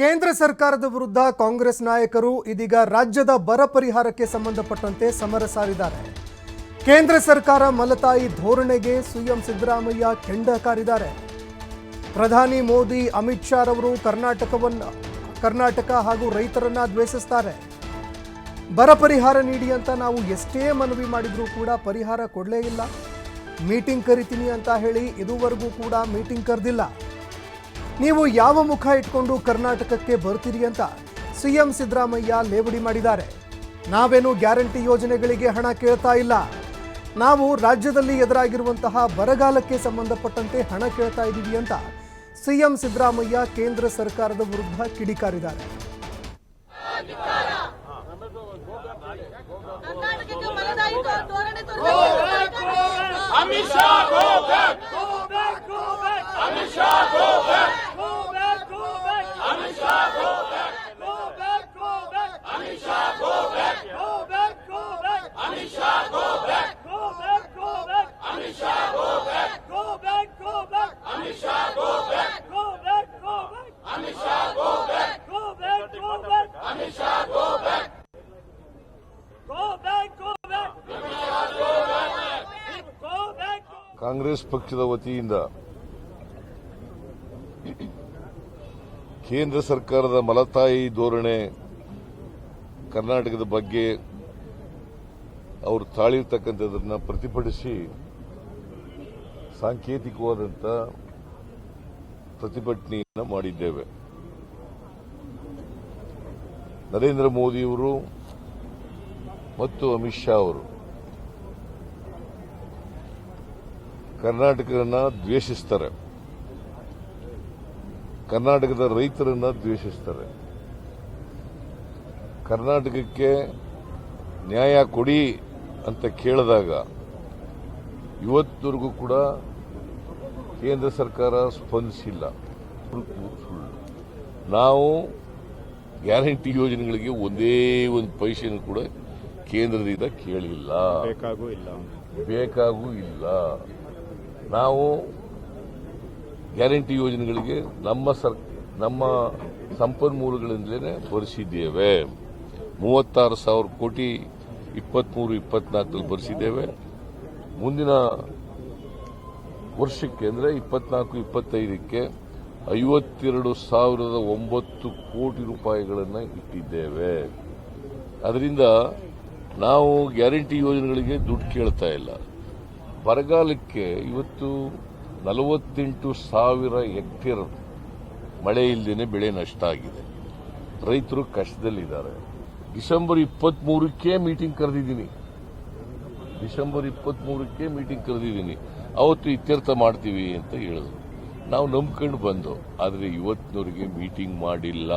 ಕೇಂದ್ರ ಸರ್ಕಾರದ ವಿರುದ್ಧ ಕಾಂಗ್ರೆಸ್ ನಾಯಕರು ಇದೀಗ ರಾಜ್ಯದ ಬರ ಪರಿಹಾರಕ್ಕೆ ಸಂಬಂಧಪಟ್ಟಂತೆ ಸಮರ ಸಾರಿದ್ದಾರೆ. ಕೇಂದ್ರ ಸರ್ಕಾರ ಮಲತಾಯಿ ಧೋರಣೆಗೆ ಸಿಎಂ ಸಿದ್ದರಾಮಯ್ಯ ಕೆಂಡ ಕಾರಿದ್ದಾರೆ. ಪ್ರಧಾನಿ ಮೋದಿ, ಅಮಿತ್ ಶಾ ರವರು ಕರ್ನಾಟಕವನ್ನು, ಕರ್ನಾಟಕ ಹಾಗೂ ರೈತರನ್ನ ದ್ವೇಷಿಸ್ತಾರೆ. ಬರ ಪರಿಹಾರ ನೀಡಿ ಅಂತ ನಾವು ಎಷ್ಟೇ ಮನವಿ ಮಾಡಿದ್ರೂ ಕೂಡ ಪರಿಹಾರ ಕೊಡಲೇ ಇಲ್ಲ. ಮೀಟಿಂಗ್ ಕರಿತೀನಿ ಅಂತ ಹೇಳಿ ಇದುವರೆಗೂ ಕೂಡ ಮೀಟಿಂಗ್ ಕರೆದಿಲ್ಲ. ನೀವು ಯಾವ ಮುಖ ಇಟ್ಕೊಂಡು ಕರ್ನಾಟಕಕ್ಕೆ ಬರ್ತೀರಿ ಅಂತ ಸಿಎಂ ಸಿದ್ದರಾಮಯ್ಯ ಲೇವಡಿ ಮಾಡಿದ್ದಾರೆ. ನಾವೇನು ಗ್ಯಾರಂಟಿ ಯೋಜನೆಗಳಿಗೆ ಹಣ ಕೇಳ್ತಾ ಇಲ್ಲ. ನಾವು ರಾಜ್ಯದಲ್ಲಿ ಎದುರಾಗಿರುವಂತಹ ಬರಗಾಲಕ್ಕೆ ಸಂಬಂಧಪಟ್ಟಂತೆ ಹಣ ಕೇಳ್ತಾ ಇದ್ದೀವಿ ಅಂತ ಸಿಎಂ ಸಿದ್ದರಾಮಯ್ಯ ಕೇಂದ್ರ ಸರ್ಕಾರದ ವಿರುದ್ಧ ಕಿಡಿಕಾರಿದ್ದಾರೆ go back Amit Shah go back go back go back Amit Shah go back go back go back Amit Shah go back go back go back Amit Shah go back go back go back Amit Shah go back go back go back Amit Shah go back go back go back Amit Shah go back go back go back go back Congress ಪಕ್ಷದ ವತಿಯಿಂದ ಕೇಂದ್ರ ಸರ್ಕಾರದ ಮಲತಾಯಿ ಧೋರಣೆ ಕರ್ನಾಟಕದ ಬಗ್ಗೆ ಅವರು ತಾಳಿರ್ತಕ್ಕಂಥದ್ದನ್ನು ಪ್ರತಿಭಟಿಸಿ ಸಾಂಕೇತಿಕವಾದಂಥ ಪ್ರತಿಭಟನೆಯನ್ನು ಮಾಡಿದ್ದೇವೆ. ನರೇಂದ್ರ ಮೋದಿಯವರು ಮತ್ತು ಅಮಿತ್ ಶಾ ಅವರು ಕರ್ನಾಟಕನ ದ್ವೇಷಿಸ್ತಾರೆ. ಕರ್ನಾಟಕದ ರೈತರನ್ನ ದ್ವೇಷಿಸ್ತಾರೆ. ಕರ್ನಾಟಕಕ್ಕೆ ನ್ಯಾಯ ಕೊಡಿ ಅಂತ ಕೇಳಿದಾಗ ಇವತ್ತವರೆಗೂ ಕೂಡ ಕೇಂದ್ರ ಸರ್ಕಾರ ಸ್ಪಂದಿಸಿಲ್ಲ. ಸುಳ್ಳು ನಾವು ಗ್ಯಾರಂಟಿ ಯೋಜನೆಗಳಿಗೆ ಒಂದೇ ಒಂದು ಪೈಸೆಯನ್ನು ಕೂಡ ಕೇಂದ್ರದಿಂದ ಕೇಳಿಲ್ಲ. ಬೇಕಾಗೂ ಇಲ್ಲ. ಬೇಕಾಗೂ ಇಲ್ಲ. ನಾವು ಗ್ಯಾರಂಟಿ ಯೋಜನೆಗಳಿಗೆ ನಮ್ಮ ಸರ್, ನಮ್ಮ ಸಂಪನ್ಮೂಲಗಳಿಂದಲೇ ಭರಿಸಿದ್ದೇವೆ. ಮೂವತ್ತಾರು ಸಾವಿರ ಕೋಟಿ ಇಪ್ಪತ್ತ್ಮೂರು ಇಪ್ಪತ್ನಾಲ್ಕರಲ್ಲಿ ಭರಿಸಿದ್ದೇವೆ. ಮುಂದಿನ ವರ್ಷಕ್ಕೆ ಅಂದರೆ ಇಪ್ಪತ್ನಾಲ್ಕು, ಇಪ್ಪತ್ತೈದಕ್ಕೆ ಐವತ್ತೆರಡು ಸಾವಿರದ ಒಂಬತ್ತು ಕೋಟಿ ರೂಪಾಯಿಗಳನ್ನು ಇಟ್ಟಿದ್ದೇವೆ. ಅದರಿಂದ ನಾವು ಗ್ಯಾರಂಟಿ ಯೋಜನೆಗಳಿಗೆ ದುಡ್ಡು ಕೇಳ್ತಾ ಇಲ್ಲ. ಬರಗಾಲಕ್ಕೆ ಇವತ್ತು ನಲವತ್ತೆಂಟು ಸಾವಿರ ಹೆಕ್ಟೇರ್ ಮಳೆ ಇಲ್ಲದೇ ಬೆಳೆ ನಷ್ಟ ಆಗಿದೆ. ರೈತರು ಕಷ್ಟದಲ್ಲಿದ್ದಾರೆ. ಡಿಸೆಂಬರ್ ಇಪ್ಪತ್ಮೂರಕ್ಕೆ ಮೀಟಿಂಗ್ ಕರೆದಿದ್ದೀನಿ. ಡಿಸೆಂಬರ್ ಇಪ್ಪತ್ಮೂರಕ್ಕೆ ಮೀಟಿಂಗ್ ಕರೆದಿದ್ದೀನಿ. ಅವತ್ತು ಇತ್ಯರ್ಥ ಮಾಡ್ತೀವಿ ಅಂತ ಹೇಳಿದ್ರು. ನಾವು ನಂಬ್ಕೊಂಡು ಬಂದು, ಆದರೆ ಇವತ್ತಿನವರಿಗೆ ಮೀಟಿಂಗ್ ಮಾಡಿಲ್ಲ.